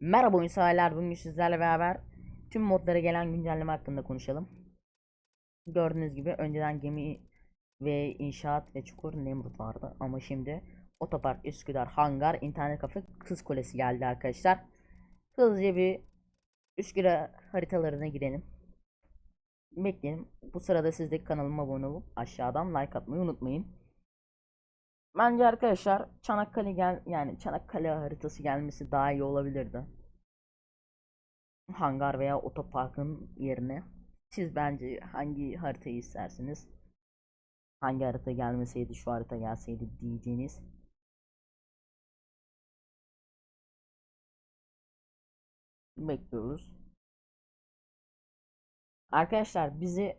Merhaba oyun severler. Bugün sizlerle beraber tüm modlara gelen güncelleme hakkında konuşalım. Gördüğünüz gibi önceden gemi ve inşaat ve çukur Nemrut vardı ama şimdi otopark, Üsküdar, hangar, internet kafe, kız kulesi geldi arkadaşlar. Hızlıca bir Üsküdar haritalarına girelim. Bekleyelim. Bu sırada siz kanalıma abone olup aşağıdan like atmayı unutmayın. Bence arkadaşlar Çanakkale gel yani Çanakkale haritası gelmesi daha iyi olabilirdi. Hangar veya otoparkın yerine. Siz bence hangi haritayı istersiniz? Hangi harita gelmeseydi şu harita gelseydi diyeceğiniz. Bekliyoruz. Arkadaşlar bizi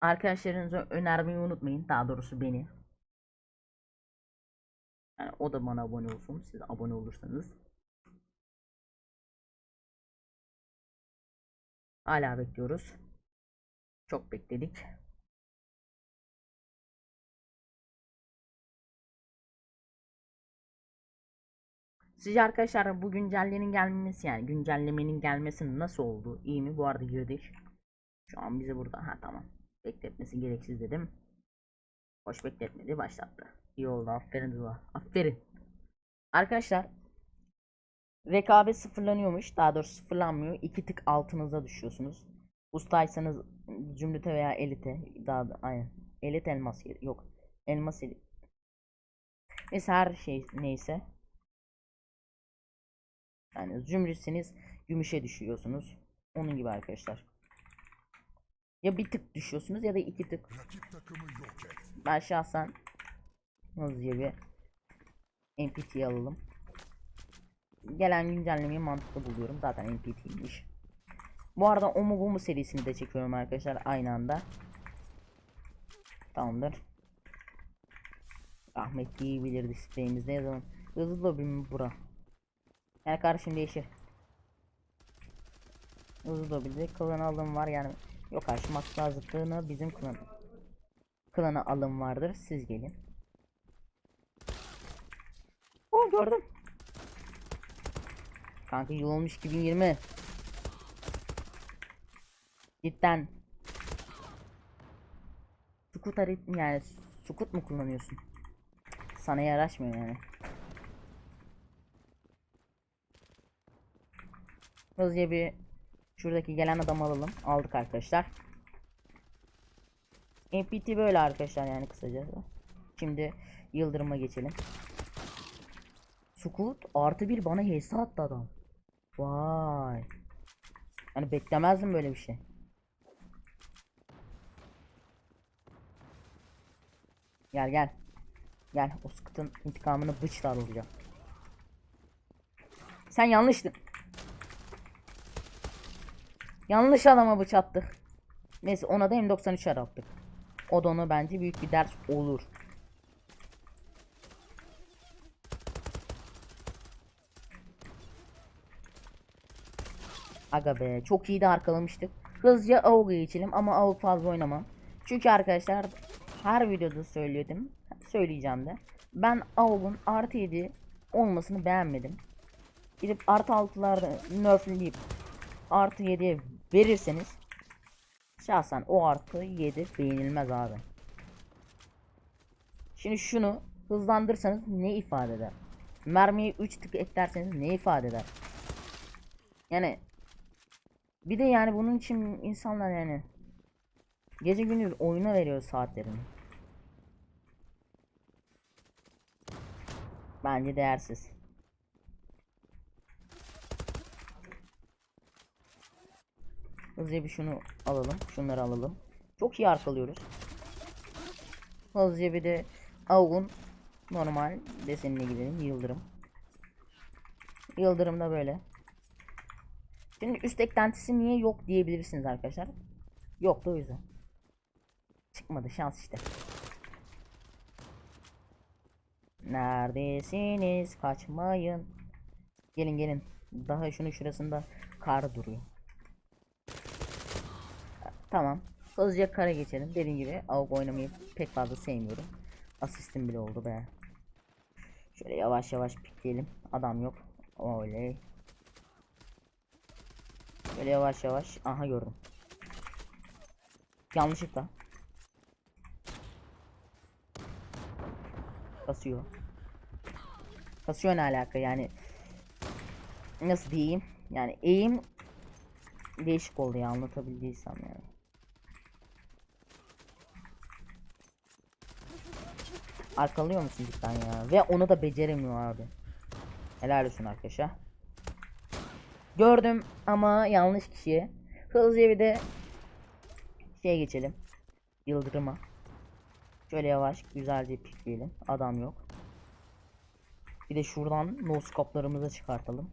arkadaşlarınıza önermeyi unutmayın. Daha doğrusu beni. Yani o da bana abone olsun. Siz abone olursanız. Hala bekliyoruz. Çok bekledik. Sizce arkadaşlar bu güncellemenin gelmesi yani güncellemenin gelmesi nasıl oldu? İyi mi? Bu arada girdik. Şu an bize burada. Ha tamam. Bekletmesi gereksiz dedim. Hoş bekletmedi başlattı. İyi oldu aferin Zula. Aferin. Arkadaşlar rekabet sıfırlanıyormuş. Daha doğrusu sıfırlanmıyor. İki tık altınıza düşüyorsunuz. Ustaysanız cümlete veya elite daha da aynen. Elit elmas yok. Elmas elit. Neyse her şey neyse. Yani zümrütseniz gümüşe düşüyorsunuz. Onun gibi arkadaşlar. Ya bir tık düşüyorsunuz ya da iki tık. Ben şahsen hızlıca bir NPT alalım. Gelen güncellemeyi mantıklı buluyorum. Zaten NPT'ymiş. Bu arada o mu bu mu serisini de çekiyorum arkadaşlar aynı anda. Tamamdır. Ahmet iyi bilirdi siteyimizde yazalım. Hızlı lobi mi bura? Yani kardeşim değişir. Hızlı lobide klan alım var yani. Yok karşı maçlar zıttığını bizim klan klana alım vardır. Siz gelin. Gördüm. Kanka yıl olmuş 2020. Cidden. Sukut harit yani sukut mu kullanıyorsun? Sana yaraşmıyor yani. Hızlıca bir şuradaki gelen adamı alalım. Aldık arkadaşlar. NPT böyle arkadaşlar yani kısacası. Şimdi Yıldırım'a geçelim. Sukut artı bir bana HS attı adam. Vay. Yani beklemezdim böyle bir şey. Gel gel. Gel o Sukut'un intikamını bıçla alacağım. Sen yanlıştın. Yanlış adama bıç attık. Neyse ona da M93 attık. O da ona bence büyük bir ders olur. Aga be çok iyi de arkalamıştık. Hızlıca AUG'a geçelim ama AUG fazla oynamam. Çünkü arkadaşlar her videoda söylüyordum. Söyleyeceğim de. Ben AUG'un artı 7 olmasını beğenmedim. Gidip artı 6'larda nerfleyip artı 7'ye verirseniz Şahsen o artı 7 beğenilmez abi. Şimdi şunu hızlandırsanız ne ifade eder? Mermiye 3 tık eklerseniz ne ifade eder? Yani bir de yani bunun için insanlar yani gece gündüz oyuna veriyor saatlerini. Bence değersiz. Hızlıca bir şunu alalım. Şunları alalım. Çok iyi arkalıyoruz. Hızlıca bir de Avgun normal desenine gidelim. Yıldırım. Yıldırım da böyle. Şimdi üst eklentisi niye yok diyebilirsiniz arkadaşlar. Yoktu o yüzden. Çıkmadı şans işte. Neredesiniz? Kaçmayın. Gelin gelin. Daha şunun şurasında kar duruyor. Tamam. Hızlıca kara geçelim. Dediğim gibi AUG oynamayı pek fazla sevmiyorum. Asistim bile oldu be. Şöyle yavaş yavaş pikleyelim. Adam yok. Oley. Böyle yavaş yavaş. Aha gördüm. Yanlışlıkla. Kasıyor. Kasıyor ne alaka yani. Nasıl diyeyim? Yani eğim değişik oldu ya anlatabildiysem yani. Arkalıyor musun cidden ya? Ve onu da beceremiyor abi. Helal olsun arkadaşa. Gördüm ama yanlış kişiye. Hızlıca bir de şeye geçelim. Yıldırıma. Şöyle yavaş güzelce pikleyelim. Adam yok. Bir de şuradan noskoplarımızı çıkartalım.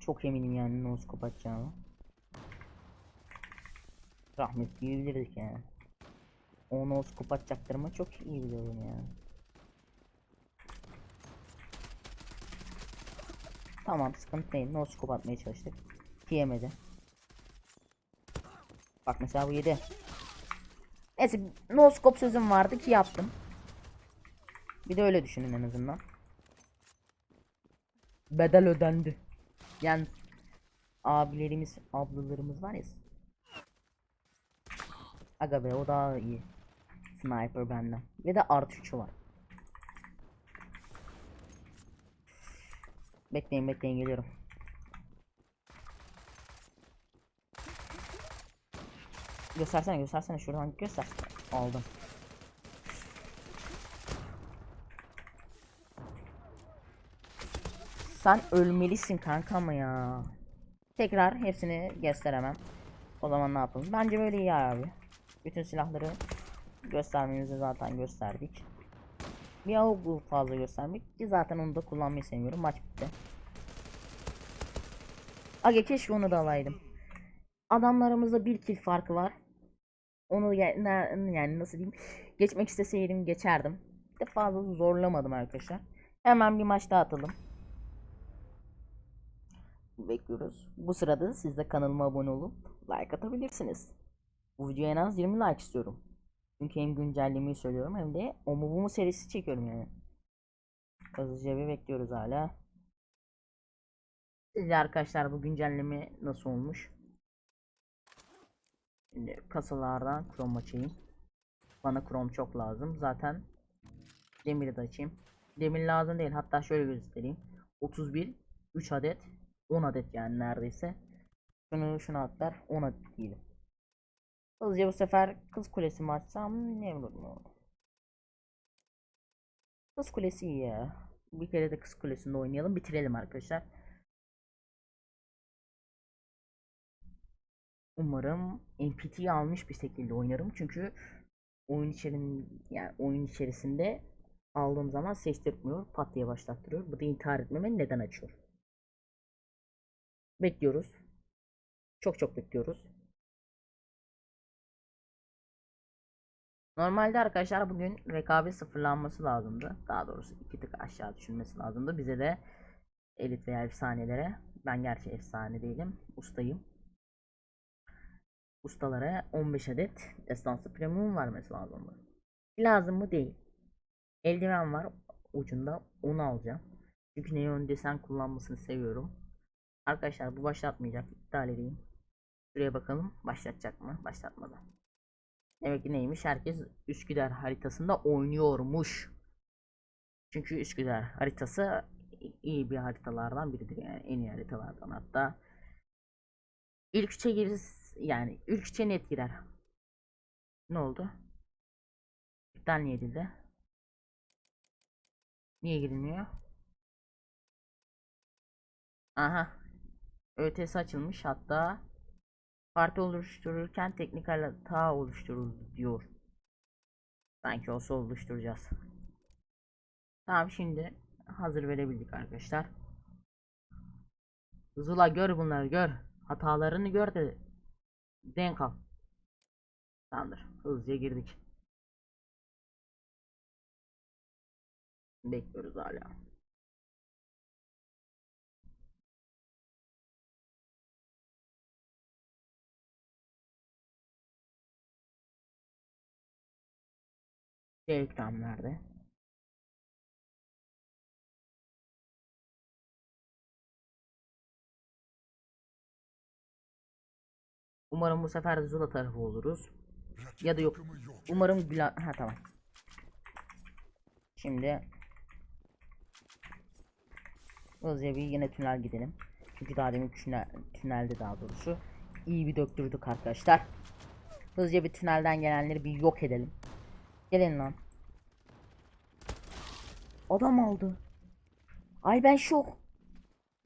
Çok eminim yani noskop atacağımı. Rahmet diyebilirdik yani. O noskop atacaklarımı çok iyi biliyorum yani. Tamam sıkıntı değil. Noskop atmaya çalıştık. Yemedi. Bak mesela bu yedi. Neyse noskop sözüm vardı ki yaptım. Bir de öyle düşünün en azından. Bedel ödendi. Yani abilerimiz, ablalarımız var ya. Aga be o daha iyi. Sniper benden. Ve de artı 3'ü var. Bekleyin bekleyin geliyorum. Göstersene göstersene şuradan göster. Aldım. Sen ölmelisin kanka ama ya. Tekrar hepsini gösteremem. O zaman ne yapalım? Bence böyle iyi abi. Bütün silahları göstermemizi zaten gösterdik. Bir avuk fazla göstermek ki zaten onu da kullanmayı sevmiyorum. Maç bitti. Aga keşke onu da alaydım. Adamlarımızda bir kill farkı var. Onu yani nasıl diyeyim? Geçmek isteseydim geçerdim. De fazla zorlamadım arkadaşlar. Hemen bir maç daha atalım. Bekliyoruz. Bu sırada siz de kanalıma abone olup like atabilirsiniz. Bu videoya en az 20 like istiyorum. Çünkü hem güncellemeyi söylüyorum hem de o mu bu mu serisi çekiyorum yani. Hızlıca bir bekliyoruz hala. Sizce arkadaşlar bu güncelleme nasıl olmuş? Şimdi kasalardan Chrome açayım. Bana Chrome çok lazım. Zaten demiri de açayım. Demir lazım değil. Hatta şöyle göstereyim. 31 3 adet 10 adet yani neredeyse. Şunu şunu atlar 10 adet diyelim. Hızlıca bu sefer kız kulesi mi açsam ne olur mu? Kız kulesi ya. Bir kere de kız kulesinde oynayalım bitirelim arkadaşlar. Umarım NPT'yi almış bir şekilde oynarım çünkü oyun içerin yani oyun içerisinde aldığım zaman sestirtmiyor, pat diye başlattırıyor. Bu da intihar etmeme neden açıyor. Bekliyoruz. Çok çok bekliyoruz. Normalde arkadaşlar bugün rekabet sıfırlanması lazımdı. Daha doğrusu iki tık aşağı düşülmesi lazımdı. Bize de elit veya efsanelere ben gerçi efsane değilim. Ustayım. Ustalara 15 adet destansı premium vermesi lazımdı. Lazım mı değil. Eldiven var ucunda onu alacağım. Çünkü neon desen kullanmasını seviyorum. Arkadaşlar bu başlatmayacak. İptal edeyim. Şuraya bakalım başlatacak mı? Başlatmadı. Demek ki neymiş? Herkes Üsküdar haritasında oynuyormuş. Çünkü Üsküdar haritası iyi bir haritalardan biridir yani en iyi haritalardan hatta. İlk üçe yani ilk net girer. Ne oldu? İptal niye edildi? Niye girilmiyor? Aha. ÖTS açılmış hatta parti oluştururken teknik hata oluşturuldu diyor. Sanki olsa oluşturacağız. Tamam şimdi hazır verebildik arkadaşlar. Zula gör bunları gör. Hatalarını gör de denk al. Tamamdır. Hızlıca girdik. Bekliyoruz hala. Şey Umarım bu sefer de Zula tarafı oluruz. Ya da yok. Umarım Güla... Ha tamam. Şimdi hızlıca bir yine tünel gidelim. Çünkü daha demin tünel, tünelde daha doğrusu iyi bir döktürdük arkadaşlar. Hızlıca bir tünelden gelenleri bir yok edelim. Gelin lan. Adam aldı. Ay ben şok.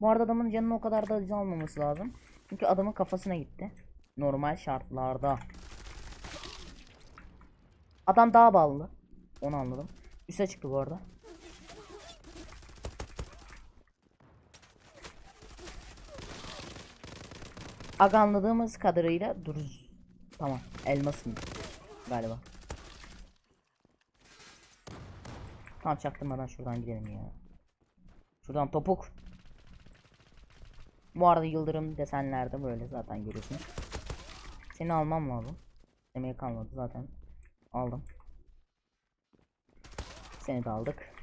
Bu arada adamın canını o kadar da almaması lazım. Çünkü adamın kafasına gitti. Normal şartlarda. Adam daha bağlı. Onu anladım. Üste çıktı bu arada. Aga anladığımız kadarıyla dur. Tamam. Elmasın galiba. Tamam çaktırmadan şuradan gidelim ya. Şuradan topuk. Bu arada yıldırım desenlerde böyle zaten görüyorsunuz. Seni almam lazım. Demeye kalmadı zaten. Aldım. Seni de aldık.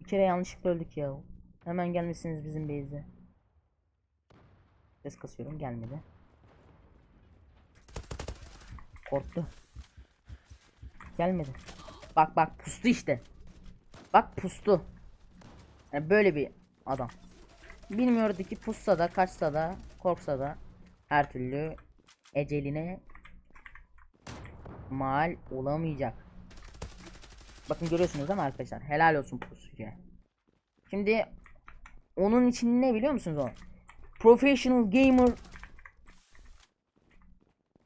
Bir kere yanlışlıkla öldük ya. Hemen gelmişsiniz bizim base'e. Ses kasıyorum gelmedi. Korktu. Gelmedi. Bak bak pustu işte. Bak pustu. Yani böyle bir adam. Bilmiyordu ki pussa da kaçsa da korksa da her türlü eceline mal olamayacak. Bakın görüyorsunuz değil mi arkadaşlar? Helal olsun pusuya. Şimdi onun için ne biliyor musunuz o? Professional gamer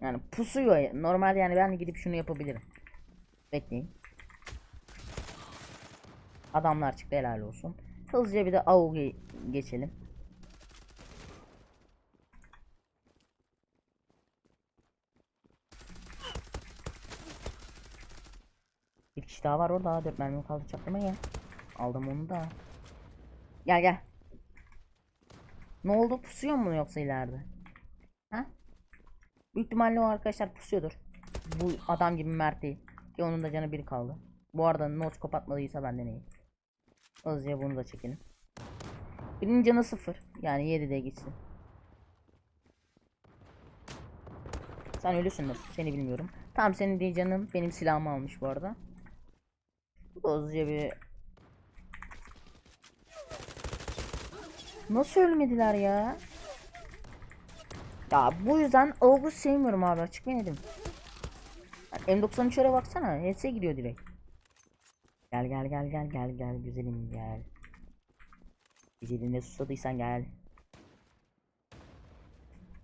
yani pusuyor. Normalde yani ben gidip şunu yapabilirim. Bekleyin. Adamlar çıktı helal olsun. Hızlıca bir de AUG'ye geçelim. Kişi daha var orada. 4 mermi kaldı çaklama gel. Aldım onu da. Gel gel. Ne oldu? Pusuyor mu yoksa ileride? Ha? Büyük ihtimalle o arkadaşlar pusuyordur. Bu adam gibi mert değil. Ki onun da canı bir kaldı. Bu arada not kapatmadıysa ben deneyeyim. Hızlıca bunu da çekelim. Birinin canı sıfır. Yani 7'de gitsin. Sen ölüsün nasıl? Seni bilmiyorum. Tamam senin değil canın benim silahımı almış bu arada. Hızlıca bir... Nasıl ölmediler ya? Ya bu yüzden August sevmiyorum abi açık ben dedim. M93'e baksana. HS gidiyor direkt. Gel gel gel gel gel gel güzelim gel. Güzelinde susadıysan gel.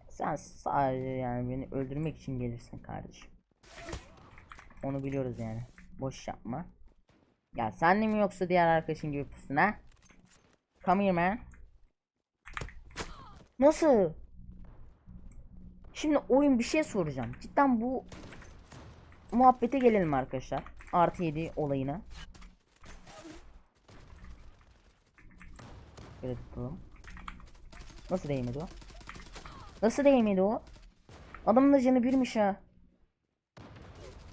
Sen sadece yani beni öldürmek için gelirsin kardeşim. Onu biliyoruz yani. Boş yapma. Ya sen de mi yoksa diğer arkadaşın gibi pusun ha? Come here man. Nasıl? Şimdi oyun bir şey soracağım. Cidden bu muhabbete gelelim arkadaşlar. Artı 7 olayına. Böyle tutalım. Nasıl değmedi o? Nasıl değmedi o? Adamın da canı birmiş ha.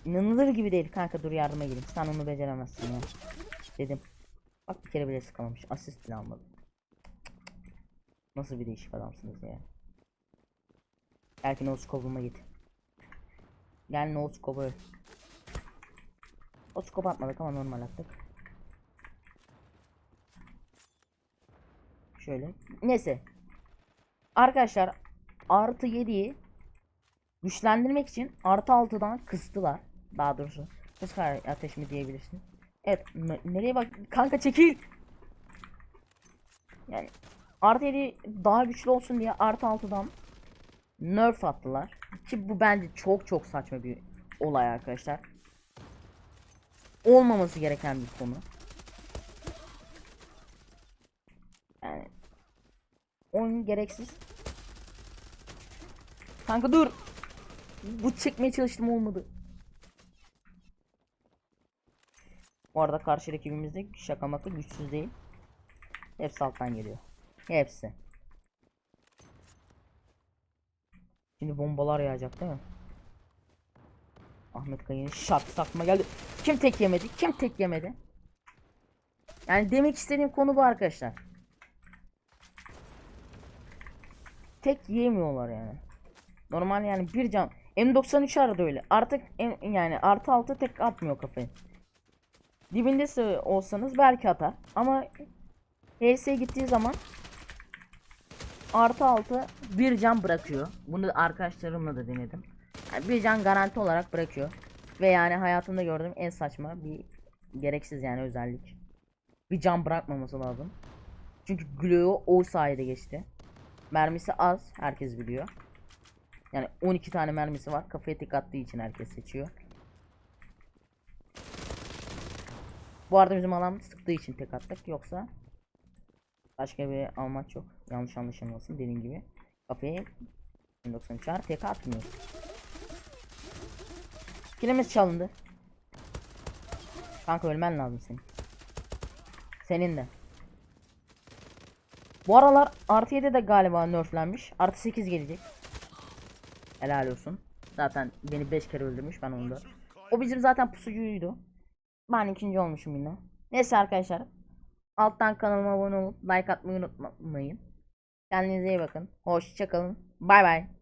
İnanılır gibi değil kanka dur yardıma gelin. Sen onu beceremezsin ya. Dedim. Bak bir kere bile sıkamamış. Asist bile almadı. Nasıl bir değişik adamsınız ya. Belki no scope'uma git. Gel no scope'u. O scope atmadık ama normal attık. Şöyle. Neyse. Arkadaşlar artı 7'yi güçlendirmek için artı 6'dan kıstılar. Daha doğrusu kız ateş mi diyebilirsin. Evet nereye bak kanka çekil. Yani artı 7 daha güçlü olsun diye artı 6'dan nerf attılar. Ki bu bence çok çok saçma bir olay arkadaşlar. Olmaması gereken bir konu. Yani oyun gereksiz. Kanka dur. Bu çekmeye çalıştım olmadı. Bu arada karşı rakibimizde şaka maka güçsüz değil. Hepsi alttan geliyor. Hepsi. Şimdi bombalar yağacak değil mi? Ahmet Kayı'nın şak sakma geldi. Kim tek yemedi? Kim tek yemedi? Yani demek istediğim konu bu arkadaşlar. Tek yiyemiyorlar yani. Normal yani bir can. M93 arada öyle. Artık M- yani artı altı tek atmıyor kafayı. Dibinde olsanız belki atar. Ama HS'ye gittiği zaman artı altı bir can bırakıyor. Bunu arkadaşlarımla da denedim. Yani bir can garanti olarak bırakıyor. Ve yani hayatımda gördüğüm en saçma bir gereksiz yani özellik. Bir can bırakmaması lazım. Çünkü Gleo o sayede geçti. Mermisi az herkes biliyor. Yani 12 tane mermisi var. Kafaya tek attığı için herkes seçiyor. Bu arada bizim alan sıktığı için tek attık. Yoksa başka bir amaç yok. Yanlış anlaşılmasın dediğim gibi. Kafaya 93'er tek atmıyor. Kilimiz çalındı. Kanka ölmen lazım senin. Senin de. Bu aralar artı 7 de galiba nerflenmiş. Artı 8 gelecek. Helal olsun. Zaten beni 5 kere öldürmüş ben onu da. O bizim zaten pusucuydu. Ben ikinci olmuşum yine. Neyse arkadaşlar. Alttan kanalıma abone olup like atmayı unutmayın. Kendinize iyi bakın. Hoşçakalın. Bay bay.